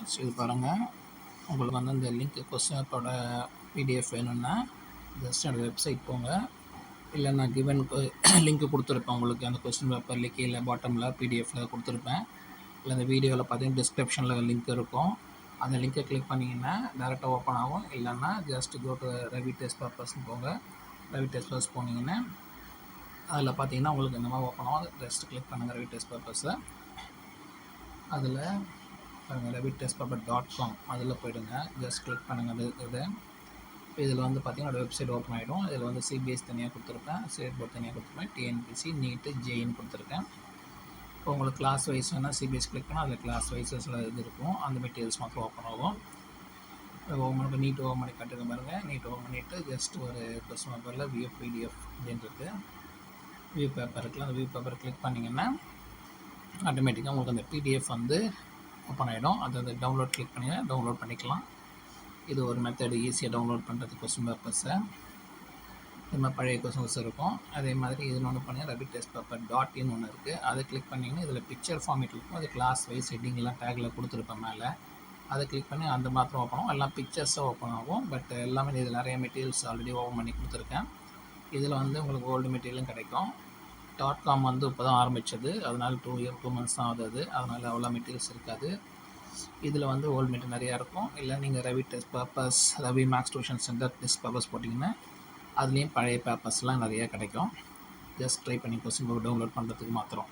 Students இது பாருங்கள் உங்களுக்கு வந்து இந்த லிங்க் கொஸ்டின் பிடிஎஃப் வேணும்னா ஜஸ்ட் அந்த வெப்சைட் போங்க. இல்லை நான் கிவன் லிங்க் கொடுத்துருப்பேன் உங்களுக்கு. அந்த கொஸ்டின் பேப்பரில் கீழே பாட்டமில் பிடிஎஃபில் கொடுத்துருப்பேன். இல்லை அந்த வீடியோவில் பார்த்தீங்கன்னா டிஸ்கிரிப்ஷனில் லிங்க் இருக்கும். அந்த லிங்கை கிளிக் பண்ணிங்கன்னா டேரெக்டாக ஓப்பன் ஆகும். இல்லைன்னா just go to Ravi test பர்பஸ்னு போங்க. ரவி டெஸ்ட் பர்பஸ் போனீங்கன்னா அதில் பார்த்தீங்கன்னா உங்களுக்கு இந்த மாதிரி ஓப்பன் ஆகும். ஜஸ்ட் கிளிக் பண்ணுங்கள் ரவி டெஸ்ட் பர்பஸை அதில் பாருங்கள் டெஸ்ட் பேப்பர் டாட் காம் அதில் போய்டுங்க. ஜஸ்ட் கிளிக் பண்ணுங்கள் அது இது. இதில் வந்து பார்த்தீங்கன்னா வெப்சைட் ஓப்பன் ஆகிடும் இதில் வந்து சிபிஎஸ் தனியாக கொடுத்துருப்பேன். ஸ்டேட் போர்ட் தனியாக கொடுத்துருப்பேன். டிஎன்பிசி நீட்டு ஜெயின் கொடுத்துருக்கேன். இப்போ உங்களுக்கு கிளாஸ் வைஸ் வேணால் சிபிஎஸ் கிளிக் பண்ணால் அதில் கிளாஸ் வைஸஸில் இது இருக்கும். அந்த மெட்டீரியல்ஸ் மாத்திரம் ஓப்பன் ஆகும். உங்களுக்கு நீட் ஓப்பன் பண்ணி கட்டுங்க பாருங்கள் நீட் ஓப்பன் பண்ணிவிட்டு ஜஸ்ட் ஒரு கொஸ்டின் பேப்பரில் வியூ பிடிஎஃப் அப்படின்றது வியூ பேப்பர் இருக்குல்ல அந்த வியூ பேப்பர் கிளிக் பண்ணிங்கன்னா ஆட்டோமேட்டிக்காக உங்களுக்கு அந்த பிடிஎஃப் வந்து ஓப்பன் ஆகிடும் அது டவுன்லோட் கிளிக் பண்ணி டவுன்லோட் பண்ணிக்கலாம். இது ஒரு மெத்தடு ஈஸியாக டவுன்லோட் பண்ணுறது கொஸ்டின் பேப்பர்ஸை இது மாதிரி பழைய கொஸ்டின்ஸ் இருக்கும். அதே மாதிரி இது ஒன்று பண்ணி rough test paper dot in ஒன்று இருக்குது அதை கிளிக் பண்ணிங்கன்னா இதில் பிக்சர் ஃபார்மேட் இருக்கும். அது கிளாஸ் வைஸ் ஹெட்டிங்லாம் டேக்கில் கொடுத்துருப்பேன் மேலே. அதை கிளிக் பண்ணி அந்த மாத்திரம் ஓப்பன் ஆகும். எல்லாம் பிக்சர்ஸும் ஓப்பன் ஆகும். பட் எல்லாமே இதில் நிறைய மெட்டீரியல்ஸ் ஆல்ரெடி ஓப்பன் பண்ணி கொடுத்துருக்கேன். இதில் வந்து உங்களுக்கு ஓல்டு மெட்டீரியலும் கிடைக்கும். டாட் காம் வந்து இப்போ தான் ஆரம்பித்தது அதனால் டூ இயர் டூ மந்த்ஸ் தான் ஆகுது அதனால் அவ்வளோ மெட்டீரியல்ஸ் இருக்காது. இதில் வந்து ஓல்டு மெட்டீரியல் நிறையா இருக்கும். இல்லை நீங்கள் Ravi test papers Ravi max tuition centre test papers போட்டிங்கன்னா அதுலேயும் பழைய பேப்பர்ஸ்லாம் நிறையா கிடைக்கும். ஜஸ்ட் ட்ரை பண்ணி கொஸ்டின் புக் டவுன்லோட் பண்ணுறதுக்கு மாத்திரம்.